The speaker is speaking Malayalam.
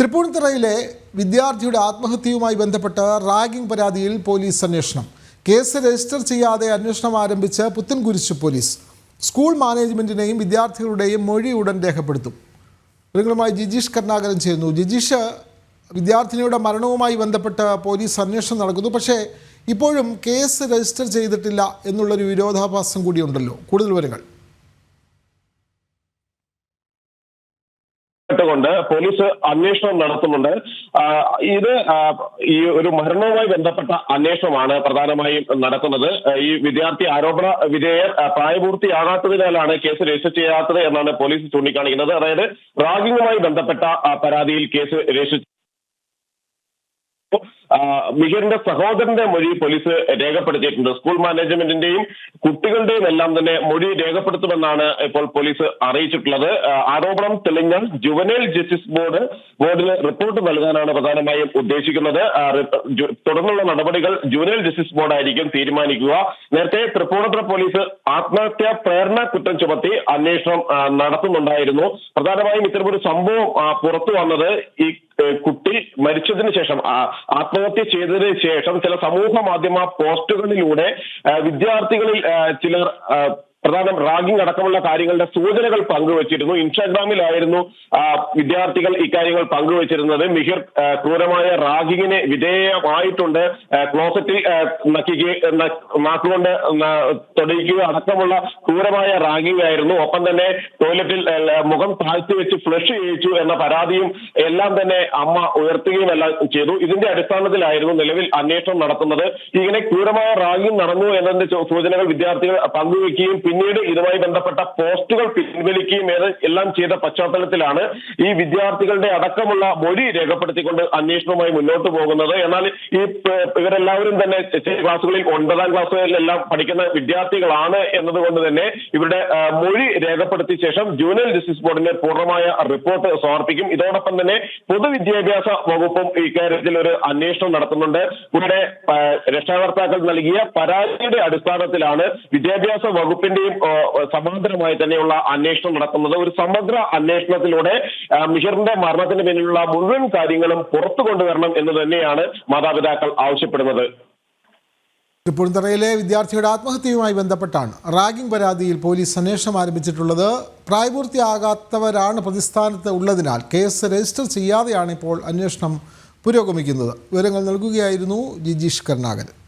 തൃപ്പൂണിത്തുറയിലെ വിദ്യാർത്ഥിയുടെ ആത്മഹത്യയുമായി ബന്ധപ്പെട്ട് റാഗിംഗ് പരാതിയിൽ പോലീസ് അന്വേഷണം. കേസ് രജിസ്റ്റർ ചെയ്യാതെ അന്വേഷണം ആരംഭിച്ച് പുത്തൻകുരിശ് പോലീസ് സ്കൂൾ മാനേജ്മെന്റിനെയും വിദ്യാർത്ഥികളുടെയും മൊഴി ഉടൻ രേഖപ്പെടുത്തും. വിവരങ്ങളുമായി ജിജീഷ് കരുണാകരൻ ചെയ്യുന്നു ജിജീഷ് വിദ്യാർത്ഥിനിയുടെ മരണവുമായി ബന്ധപ്പെട്ട് പോലീസ് അന്വേഷണം നടക്കുന്നു. പക്ഷേ ഇപ്പോഴും കേസ് രജിസ്റ്റർ ചെയ്തിട്ടില്ല എന്നുള്ളൊരു വിരോധാഭാസം കൂടിയുണ്ടല്ലോ. കൂടുതൽ വിവരങ്ങൾ. കൊണ്ട് പോലീസ് അന്വേഷണം നടത്തുന്നുണ്ട്. ഇത് ഈ ഒരു മരണവുമായി ബന്ധപ്പെട്ട അന്വേഷണമാണ് പ്രധാനമായും നടക്കുന്നത്. ഈ വിദ്യാർത്ഥി ആരോപണ വിധേയർ പ്രായപൂർത്തിയാകാത്തതിനാലാണ് കേസ് രജിസ്റ്റർ ചെയ്യാത്തത് എന്നാണ് പോലീസ് ചൂണ്ടിക്കാണിക്കുന്നത്. അതായത് റാഗിങ്ങുമായി ബന്ധപ്പെട്ട പരാതിയിൽ കേസ് രജിസ്റ്റർ ആ, മിഹിറിന്റെ സഹോദരന്റെ മൊഴി പോലീസ് രേഖപ്പെടുത്തിയിട്ടുണ്ട്. സ്കൂൾ മാനേജ്മെന്റിന്റെയും കുട്ടികളുടെയും എല്ലാം തന്നെ മൊഴി രേഖപ്പെടുത്തുമെന്നാണ് ഇപ്പോൾ പോലീസ് അറിയിച്ചിട്ടുള്ളത്. ആരോപണം തെളിഞ്ഞാൽ ജുവനൈൽ ജസ്റ്റിസ് ബോർഡ് ബോർഡിന് റിപ്പോർട്ട് നൽകാനാണ് പ്രധാനമായും ഉദ്ദേശിക്കുന്നത്. തുടർന്നുള്ള നടപടികൾ ജുവനൈൽ ജസ്റ്റിസ് ബോർഡ് ആയിരിക്കും തീരുമാനിക്കുക. നേരത്തെ തൃപ്പൂണിത്തുറ പോലീസ് ആത്മഹത്യാ പ്രേരണ കുറ്റം ചുമത്തി അന്വേഷണം നടത്തുന്നുണ്ടായിരുന്നു. പ്രധാനമായും ഇത്തരമൊരു സംഭവം പുറത്തു വന്നത് ഈ കുട്ടി മരിച്ചതിന് ശേഷം ആ, ആത്മഹത്യ ചെയ്തതിന് ശേഷം ചില സമൂഹ മാധ്യമ പോസ്റ്റുകളിലൂടെ വിദ്യാർത്ഥികളിൽ ചിലർ പ്രധാനം റാഗിംഗ് അടക്കമുള്ള കാര്യങ്ങളുടെ സൂചനകൾ പങ്കുവച്ചിരുന്നു. ഇൻസ്റ്റാഗ്രാമിലായിരുന്നു വിദ്യാർത്ഥികൾ ഇക്കാര്യങ്ങൾ പങ്കുവച്ചിരുന്നത്. മിഹിർ ക്രൂരമായ റാഗിങ്ങിന് വിധേയമായിട്ടുണ്ട്. ക്ലോസറ്റിൽ നാക്കുകൊണ്ട് തൊടിയിക്കുക അടക്കമുള്ള ക്രൂരമായ റാഗിംഗ് ആയിരുന്നു. ഒപ്പം തന്നെ ടോയ്ലറ്റിൽ മുഖം താഴ്ത്തി വെച്ച് ഫ്ലഷ് ചെയ്യിച്ചു എന്ന പരാതിയും എല്ലാം തന്നെ അമ്മ ഉയർത്തുകയും എല്ലാം ചെയ്തു. ഇതിന്റെ അടിസ്ഥാനത്തിലായിരുന്നു നിലവിൽ അന്വേഷണം നടത്തുന്നത്. ഇങ്ങനെ ക്രൂരമായ റാഗിംഗ് നടന്നു എന്നതിന്റെ സൂചനകൾ വിദ്യാർത്ഥികൾ പങ്കുവെക്കുകയും പിന്നീട് ഇതുമായി ബന്ധപ്പെട്ട പോസ്റ്റുകൾ പിൻവലിക്കുകയും എല്ലാം ചെയ്ത പശ്ചാത്തലത്തിലാണ് ഈ വിദ്യാർത്ഥികളുടെ അടക്കമുള്ള മൊഴി രേഖപ്പെടുത്തിക്കൊണ്ട് അന്വേഷണവുമായി മുന്നോട്ട് പോകുന്നത്. എന്നാൽ ഈ ഇവരെല്ലാവരും തന്നെ ക്ലാസ്സുകളിൽ ഒൻപതാം ക്ലാസ്സുകളിലെല്ലാം പഠിക്കുന്ന വിദ്യാർത്ഥികളാണ് എന്നതുകൊണ്ട് തന്നെ ഇവരുടെ മൊഴി രേഖപ്പെടുത്തിയ ശേഷം ജൂനിയർ ജസ്റ്റിസ് ബോർഡിന് പൂർണമായ റിപ്പോർട്ട് സമർപ്പിക്കും. ഇതോടൊപ്പം തന്നെ പൊതുവിദ്യാഭ്യാസ വകുപ്പും ഇക്കാര്യത്തിൽ ഒരു അന്വേഷണം നടത്തുന്നുണ്ട്. ഇവിടെ രക്ഷാകർത്താക്കൾ നൽകിയ പരാതിയുടെ അടിസ്ഥാനത്തിലാണ് വിദ്യാഭ്യാസ വകുപ്പിന്റെയും ആ, സമാന്തരമായി തന്നെയുള്ള അന്വേഷണം നടക്കുന്നത് ഒരു സമഗ്ര അന്വേഷണത്തിലൂടെ മിഷറിന്റെ മരണത്തിന് പിന്നിലുള്ള മുഴുവൻ കാര്യങ്ങളും പുറത്തു കൊണ്ടുവരണം എന്ന് തന്നെയാണ് മാതാപിതാക്കൾ ആവശ്യപ്പെടുന്നത്. തൃപ്പൂണിത്തറയിലെ വിദ്യാർത്ഥിയുടെ ആത്മഹത്യയുമായി ബന്ധപ്പെട്ടാണ് റാഗിംഗ് പരാതിയിൽ പോലീസ് അന്വേഷണം ആരംഭിച്ചിട്ടുള്ളത്. പ്രായപൂർത്തിയാകാത്തവരാണ് പ്രതിസ്ഥാനത്ത് ഉള്ളതിനാൽ കേസ് രജിസ്റ്റർ ചെയ്യാതെയാണ് ഇപ്പോൾ അന്വേഷണം പുരോഗമിക്കുന്നത്. വിവരങ്ങൾ നൽകുകയായിരുന്നു ജിജീഷ് കരുണാകരൻ.